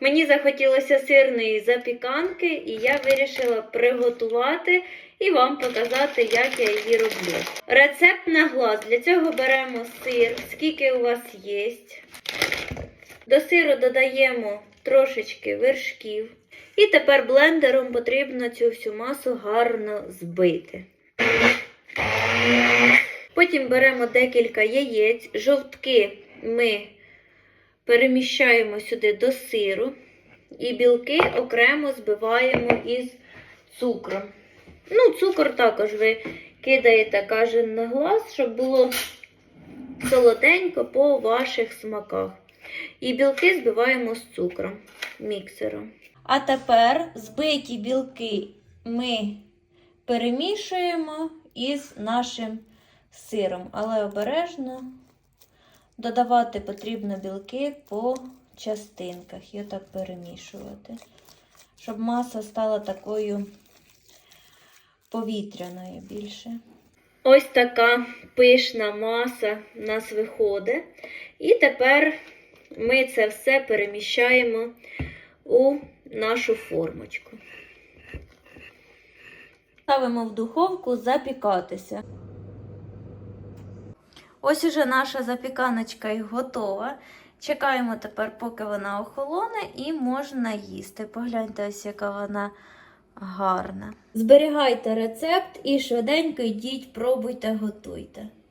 Мені захотілося сирної запіканки, і я вирішила приготувати і вам показати, як я її роблю. Рецепт на глаз. Для цього беремо сир, скільки у вас є. До сиру додаємо трошечки вершків. І тепер блендером потрібно цю всю масу гарно збити. Потім беремо декілька яєць, жовтки ми переміщаємо сюди до сиру і білки окремо збиваємо із цукром. Ну, цукор також ви кидаєте, каже, на глаз, щоб було солоденько по ваших смаках. І білки збиваємо з цукром міксером. А тепер збиті білки ми перемішуємо із нашим сиром, але обережно додавати потрібно білки по частинках і отак перемішувати, щоб маса стала такою повітряною більше. Ось така пишна маса в нас виходить. І тепер ми це все переміщаємо у нашу формочку. Ставимо в духовку запікатися. Ось уже наша запіканочка і готова. Чекаємо тепер, поки вона охолоне, і можна їсти. Погляньте, ось яка вона гарна. Зберігайте рецепт і швиденько йдіть, пробуйте, готуйте.